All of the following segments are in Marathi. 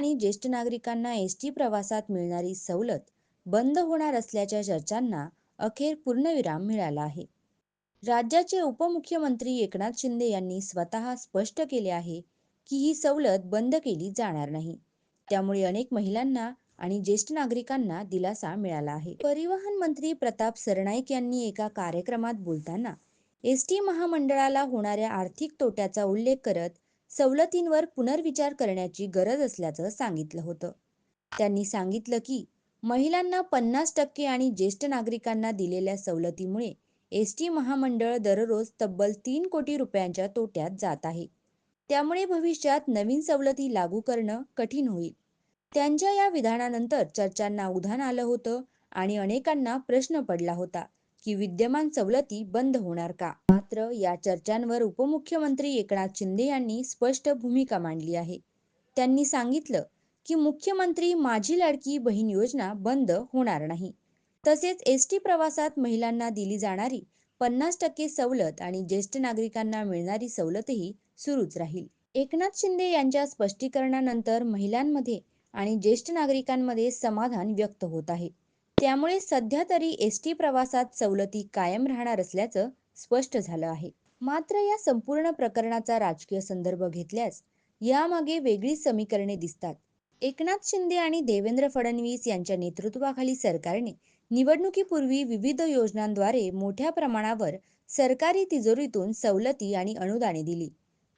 आणि ज्येष्ठ नागरिकांना एस टी प्रवासात मिळणारी सवलत बंद होणार असल्याच्या चर्चांना अखेर पूर्णविराम मिळाला आहे. राज्याचे उपमुख्यमंत्री एकनाथ शिंदे यांनी स्वतः स्पष्ट केले आहे की ही सवलत बंद केली जाणार नाही. त्यामुळे अनेक महिलांना आणि ज्येष्ठ नागरिकांना दिलासा मिळाला आहे. परिवहन मंत्री प्रताप सरनाईक यांनी एका कार्यक्रमात बोलताना एस टी महामंडळाला होणाऱ्या आर्थिक तोट्याचा उल्लेख करत सवलतींवर पुनर्विचार करण्याची गरज असल्याचं सांगितलं होतं. त्यांनी सांगितलं की महिलांना पन्नास टक्के आणि ज्येष्ठ नागरिकांना दिलेल्या सवलतीमुळे एस टी महामंडळ दररोज तब्बल तीन कोटी रुपयांच्या तोट्यात जात आहे. त्यामुळे भविष्यात नवीन सवलती लागू करणं कठीण होईल. त्यांच्या या विधानानंतर चर्चांना उधाण आलं होतं आणि अनेकांना प्रश्न पडला होता. की विद्यमान सवलती बंद होणार का? मात्र या चर्चांवर उपमुख्यमंत्री एकनाथ शिंदे यांनी स्पष्ट भूमिका मांडली आहे. त्यांनी सांगितलं की मुख्यमंत्री माझी लाडकी बहीण योजना बंद होणार नाही. तसेच एस टी प्रवासात महिलांना दिली जाणारी पन्नास टक्के सवलत आणि ज्येष्ठ नागरिकांना मिळणारी सवलतही सुरूच राहील. एकनाथ शिंदे यांच्या स्पष्टीकरणानंतर महिलांमध्ये आणि ज्येष्ठ नागरिकांमध्ये समाधान व्यक्त होत आहे. त्यामुळे सध्या तरी एस टी प्रवासात सवलती कायम राहणार असल्याचं स्पष्ट झालं आहे. मात्र या संपूर्ण प्रकरणाचा राजकीय संदर्भ घेतल्यास यामागे वेगळी समीकरणे दिसतात. एकनाथ शिंदे आणि देवेंद्र फडणवीस यांच्या नेतृत्वाखाली सरकारने निवडणुकीपूर्वी विविध योजनांद्वारे मोठ्या प्रमाणावर सरकारी तिजोरीतून सवलती आणि अनुदाने दिली.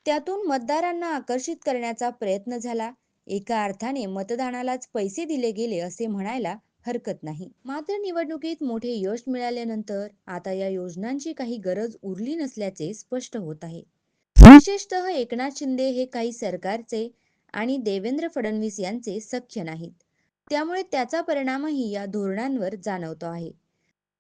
त्यातून मतदारांना आकर्षित करण्याचा प्रयत्न झाला. एका अर्थाने मतदानालाच पैसे दिले गेले असे म्हणायला हरकत नाही. मात्र निवडणुकीत मोठे यश मिळाल्यानंतर आता या योजनांची काही गरज उरली नसल्याचे स्पष्ट होत आहे. विशेषतः एकनाथ शिंदे हे काही सरकारचे आणि देवेंद्र फडणवीस यांचे सख्य नाहीत. त्यामुळे त्याचा परिणामही या धोरणांवर जाणवतो आहे.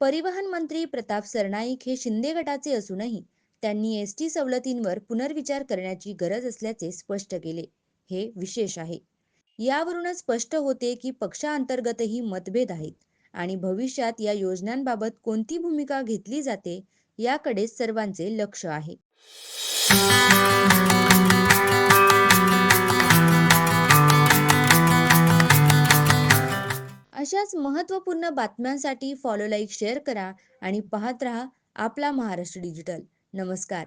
परिवहन मंत्री प्रताप सरनाईक हे शिंदे गटाचे असूनही त्यांनी एस टी सवलतींवर पुनर्विचार करण्याची गरज असल्याचे स्पष्ट केले. हे विशेष आहे. यावरूनच स्पष्ट होते की पक्षांतर्गतही मतभेद आहेत आणि भविष्यात या योजनांबाबत कोणती भूमिका घेतली जाते याकडे सर्वांचे लक्ष आहे. अशाच महत्त्वपूर्ण बातम्यांसाठी फॉलो लाईक शेअर करा आणि पाहत रहा आपला महाराष्ट्र डिजिटल नमस्कार.